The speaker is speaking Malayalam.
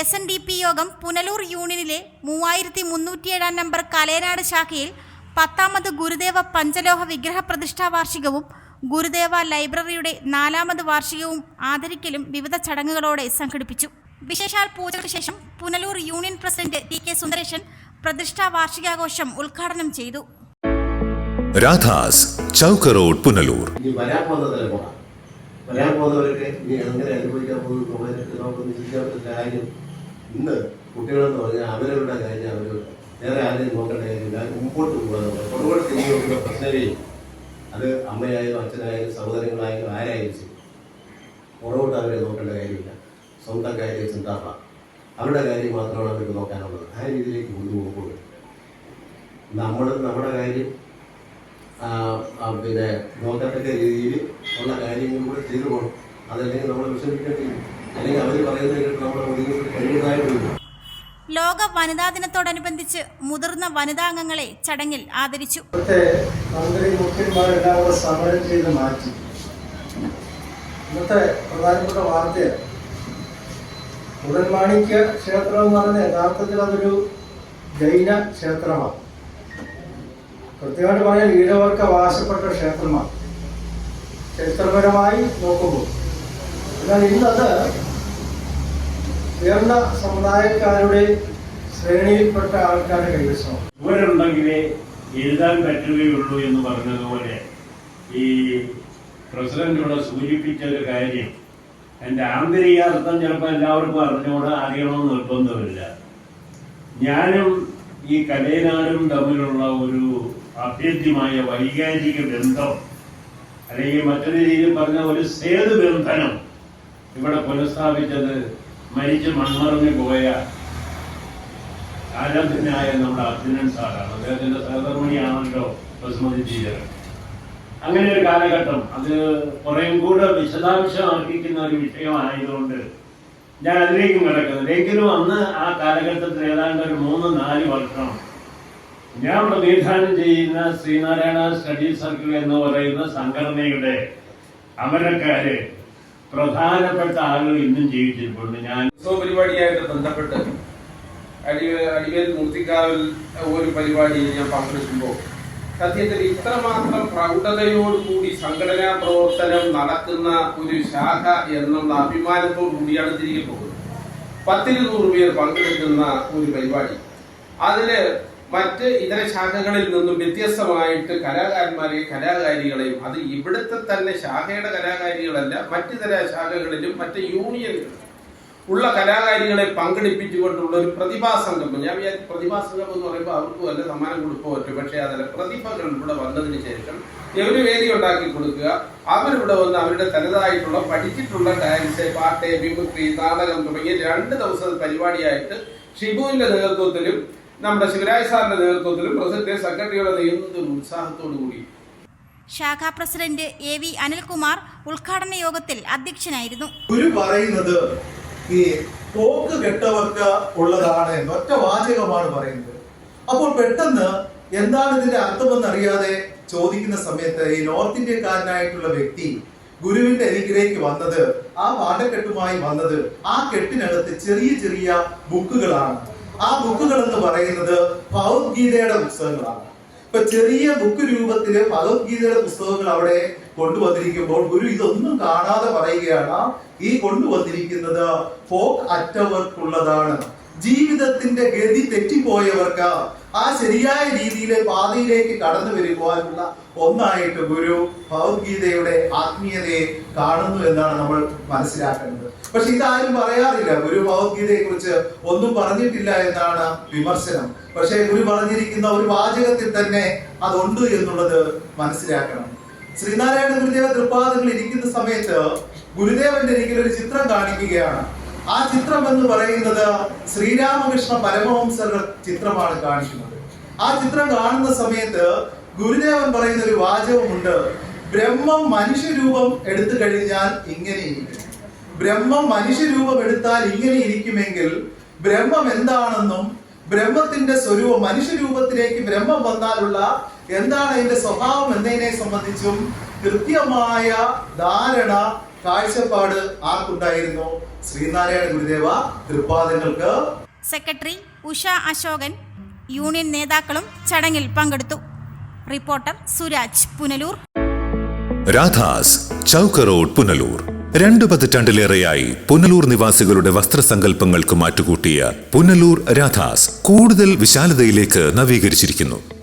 എസ് എൻ ഡി പി യോഗം പുനലൂർ യൂണിയനിലെ മൂവായിരത്തി മുന്നൂറ്റിയേഴാം നമ്പർ കലയനാട് ശാഖയിൽ പത്താമത് ഗുരുദേവ പഞ്ചലോഹ വിഗ്രഹ പ്രതിഷ്ഠാ വാർഷികവും ഗുരുദേവ ലൈബ്രറിയുടെ നാലാമത് വാർഷികവും ആദരിക്കലും വിവിധ ചടങ്ങുകളോടെ സംഘടിപ്പിച്ചു. വിശേഷാൽ പൂജയ്ക്ക് ശേഷം Punalur union president T K Sundaresan പ്രതിഷ്ഠാ വാർഷികാഘോഷം ഉദ്ഘാടനം ചെയ്തു. രാധാസ് ചൗക്ക് റോഡ് പുനലൂർ. വരാൻ പോകുന്നവരൊക്കെ ഇനി എങ്ങനെ അനുഭവിക്കാൻ പോകുന്നത് എന്നുള്ളതിനൊക്കെ നമുക്കൊന്ന് ചിന്തിക്കാൻ പറ്റുന്ന കാര്യം ഇന്ന് കുട്ടികളെന്ന് പറഞ്ഞാൽ അവരവരുടെ കാര്യം അവരവരുടെ. വേറെ ആരെയും നോക്കേണ്ട കാര്യമില്ല. മുമ്പോട്ട് പോകുക പുറകോട്ട് തിരിഞ്ഞു നോക്കുന്ന പ്രശ്നമേ അത് അമ്മയായാലും അച്ഛനായാലും സഹോദരങ്ങളായാലും ആരായാലും ശരി. പുറകോട്ട് അവരെ നോക്കേണ്ട കാര്യമില്ല. സ്വന്തം കാര്യം ചിന്താപ്പ. അവരുടെ കാര്യം മാത്രമാണ് അവർക്ക് നോക്കാനുള്ളത്. ആ രീതിയിലേക്ക് കൊണ്ടുപോകുമ്പോൾ നമ്മൾ നമ്മുടെ കാര്യം പിന്നെ നോക്കത്തക്ക രീതിയിൽ ഉള്ള കാര്യങ്ങൾ കൂടെ ചെയ്തു പോകണം. അതല്ലെങ്കിൽ നമ്മൾ വിഷമിക്കേണ്ടി വരും. അല്ലെങ്കിൽ അവർ പറയുന്നത് കേട്ട് നമ്മൾ ഒതുങ്ങി കഴിയുന്നതായിട്ടില്ല ലോക വനിതാ ദിനത്തോടനുബന്ധിച്ച് മുതിർന്ന വനിതാംഗങ്ങളെ ചടങ്ങിൽ ആദരിച്ചു. സമരം ചെയ്ത് മാറ്റി. ഇന്നത്തെ പ്രധാനപ്പെട്ട വാർത്തയാണ്. ഉടൻമാണിക്യ ക്ഷേത്രം എന്ന് പറഞ്ഞ യഥാർത്ഥത്തിൽ അതൊരു ജൈന ക്ഷേത്രമാണ്. കൃത്യമായിട്ട് പറഞ്ഞാൽ ഈഴവർക്ക് അവകാശപ്പെട്ട ക്ഷേത്രമാണ്. ചരിത്രപരമായി നോക്കുമ്പോൾ. എന്നാൽ ഇന്നത് ഉയർന്ന സമുദായക്കാരുടെ ശ്രേണിയിൽപ്പെട്ട ആൾക്കാരുടെ കൈവശമാണ്. ഇവരുണ്ടെങ്കിലേ എഴുതാൻ പറ്റുകയുള്ളൂ എന്ന് പറഞ്ഞതുപോലെ ഈ പ്രസിഡന്റ് ഇവിടെ സൂചിപ്പിച്ച ഒരു കാര്യം. എന്റെ ആന്തരികാർത്ഥം ചിലപ്പോൾ എല്ലാവർക്കും അറിഞ്ഞുകൂടെ അറിയണമെന്ന് നിർബന്ധമില്ല. ഞാനും ഈ കലയനാടും തമ്മിലുള്ള ഒരു അഭേദ്യമായ വൈകാരിക ബന്ധം അല്ലെങ്കിൽ മറ്റൊരു രീതിയിൽ പറഞ്ഞ ഒരു സേതു ബന്ധനം ഇവിടെ പുനഃസ്ഥാപിച്ചത് മരിച്ച് മൺമറഞ്ഞു പോയ ആരാധനായ നമ്മുടെ അർജുനൻ സാറാണ്. അദ്ദേഹത്തിന്റെ സഹധർമ്മിണിയാണല്ലോ ബസുമതി ടീച്ചർ അങ്ങനെ ഒരു കാലഘട്ടം. അത് കുറേയും കൂടെ വിശദാംശം അർഹിക്കുന്ന ഒരു വിഷയമായതുകൊണ്ട് ഞാൻ അതിലേക്കും കിടക്കുന്നത് എങ്കിലും അന്ന് ആ കാലഘട്ടത്തിൽ ഏതാണ്ട് ഒരു മൂന്ന് നാല് വർഷം ഞാൻ പ്രതിനിധാനം ചെയ്യുന്ന ശ്രീനാരായണ സ്റ്റഡി സർക്കിൾ എന്ന് പറയുന്ന സംഘടനയുടെ അമരക്കാര് പ്രധാനപ്പെട്ട ആളുകൾ ഇന്നും ജീവിച്ചിട്ടുണ്ട് ഞാൻ പരിപാടിയായിട്ട് ബന്ധപ്പെട്ട് അടി അടിവേൽ മൂർത്തിക്കാവിൽ ഒരു പരിപാടിയിൽ ഞാൻ പങ്കെടുക്കുമ്പോൾ സത്യത്തിൽ ഇത്രമാത്രം പ്രൗഢതയോടുകൂടി സംഘടനാ പ്രവർത്തനം നടക്കുന്ന ഒരു ശാഖ എന്നുള്ള അഭിമാനത്തോടു കൂടിയാണ് തിരികെ പോകുന്നത്. പത്തിരുന്നൂറ് പേർ പങ്കെടുക്കുന്ന ഒരു പരിപാടി. അതിൽ മറ്റ് ഇതര ശാഖകളിൽ നിന്നും വ്യത്യസ്തമായിട്ട് കലാകാരന്മാരെയും കലാകാരികളെയും അത് ഇവിടുത്തെ തന്നെ ശാഖയുടെ കലാകാരികളല്ല മറ്റിതര ശാഖകളിലും മറ്റ് യൂണിയനുകളിലും ഉള്ള കലാകാരികളെ പങ്കെടുപ്പിച്ചുകൊണ്ടുള്ള ഒരു പ്രതിഭാ സംഗമം. ഞാൻ വിചാരിച്ചു പ്രതിഭാ സംഗമം എന്ന് പറയുമ്പോൾ അവർക്കും വല്ല സമ്മാനം കൊടുക്കുക പറ്റും. പക്ഷേ അതല്ല പ്രതിഭകൾ ഇവിടെ വന്നതിന് ശേഷം ഒരു വേദി ഉണ്ടാക്കി കൊടുക്കുക? അവരിവിടെ വന്ന് അവരുടെ തനതായിട്ടുള്ള പഠിച്ചിട്ടുള്ള ഡാൻസ് പാട്ട് മിമിക്രി നാടകം തുടങ്ങിയ രണ്ട് ദിവസത്തെ പരിപാടിയായിട്ട് ഷിബുവിന്റെ നേതൃത്വത്തിലും നമ്മുടെ ശിവരാജ് സാറിന്റെ നേതൃത്വത്തിലും പ്രസിഡന്റ് സെക്രട്ടറിയുടെ നേതൃത്വത്തിലും ഉത്സാഹത്തോടു കൂടി. ശാഖാ പ്രസിഡന്റ് എ വി അനിൽകുമാർ ഉദ്ഘാടന യോഗത്തിൽ അധ്യക്ഷനായിരുന്നു. ഗുരു പറയുന്നത് ഈ പോക്ക് കെട്ടവർക്ക് ഉള്ളതാണ് എന്ന് ഒറ്റ വാചകമാണ് പറയുന്നത്. അപ്പോൾ പെട്ടെന്ന് എന്താണ് ഇതിന്റെ അർത്ഥമെന്ന് അറിയാതെ ചോദിക്കുന്ന സമയത്ത് ഈ നോർത്ത് ഇന്ത്യക്കാരനായിട്ടുള്ള വ്യക്തി ഗുരുവിന്റെ അരികിലേക്ക് വന്നത് ആ പാഠക്കെട്ടുമായി വന്നത് ആ കെട്ടിനകത്ത് ചെറിയ ചെറിയ ബുക്കുകളാണ്. ആ ബുക്കുകൾ എന്ന് പറയുന്നത് ഭഗവത്ഗീതയുടെ പുസ്തകങ്ങളാണ്. ഇപ്പൊ ചെറിയ ബുക്ക് രൂപത്തിൽ ഭഗവത്ഗീതയുടെ പുസ്തകങ്ങൾ അവിടെ കൊണ്ടുവന്നിരിക്കുമ്പോൾ ഗുരു ഇതൊന്നും കാണാതെ പറയുകയാണ് ഈ കൊണ്ടുവന്നിരിക്കുന്നത് ഫോക്ക് അറ്റവർക്കുള്ളതാണ് ജീവിതത്തിന്റെ ഗതി തെറ്റിപ്പോയവർക്ക് ആ ശരിയായ രീതിയിലെ പാതയിലേക്ക് കടന്നു വരുവാനുള്ള ഒന്നായിട്ട് ഗുരു ഭഗവത്ഗീതയുടെ ആത്മീയതയെ കാണുന്നു എന്നാണ് നമ്മൾ മനസ്സിലാക്കേണ്ടത്. പക്ഷെ ഇതാരും പറയാറില്ല ഗുരു ഭഗവത്ഗീതയെ കുറിച്ച് ഒന്നും പറഞ്ഞിട്ടില്ല എന്നാണ് വിമർശനം. പക്ഷെ ഗുരു പറഞ്ഞിരിക്കുന്ന ഒരു വാചകത്തിൽ തന്നെ അതുണ്ട് എന്നുള്ളത് മനസ്സിലാക്കണം. ശ്രീനാരായണ ഗുരുദേവ തൃപ്പാദങ്ങൾ ഇരിക്കുന്ന സമയത്ത് ഗുരുദേവന്റെ ഇരിക്കുന്ന ഒരു ചിത്രം കാണിക്കുകയാണ്. ആ ചിത്രം എന്ന് പറയുന്നത് ശ്രീരാമകൃഷ്ണ പരമഹംസരുടെ ചിത്രമാണ് കാണിക്കുന്നത്. ആ ചിത്രം കാണുന്ന സമയത്ത് ഗുരുദേവൻ പറയുന്ന ഒരു വാചകമുണ്ട്. ബ്രഹ്മം മനുഷ്യരൂപം എടുത്തു കഴിഞ്ഞാൽ ഇങ്ങനെ ഇരിക്കും. ബ്രഹ്മം മനുഷ്യരൂപം എടുത്താൽ ഇങ്ങനെ ഇരിക്കുമെങ്കിൽ ബ്രഹ്മം എന്താണെന്നും ബ്രഹ്മത്തിന്റെ സ്വരൂപം മനുഷ്യരൂപത്തിലേക്ക് ബ്രഹ്മം വന്നാലുള്ള എന്താണ് അതിന്റെ സ്വഭാവം എന്നതിനെ സംബന്ധിച്ചും കൃത്യമായ ധാരണ കാഴ്ചപ്പാട് ആർക്കുണ്ടായിരുന്നു? ശ്രീനാരായണ ഗുരുദേവ തൃപ്പാദങ്ങൾക്ക് സെക്രട്ടറി ഉഷ അശോകൻ യൂണിയൻ നേതാക്കളും ചടങ്ങിൽ പങ്കെടുത്തു. റിപ്പോർട്ടർ സുരാജ് പുനലൂർ. രാധാസ് ചൗക്ക റോഡ് പുനലൂർ. രണ്ടു പതിറ്റാണ്ടിലേറെയായി പുനലൂർ നിവാസികളുടെ വസ്ത്രസങ്കല്പങ്ങൾക്ക് മാറ്റുകൂട്ടിയ പുനലൂർ രാധാസ് കൂടുതൽ വിശാലതയിലേക്ക് നവീകരിച്ചിരിക്കുന്നു.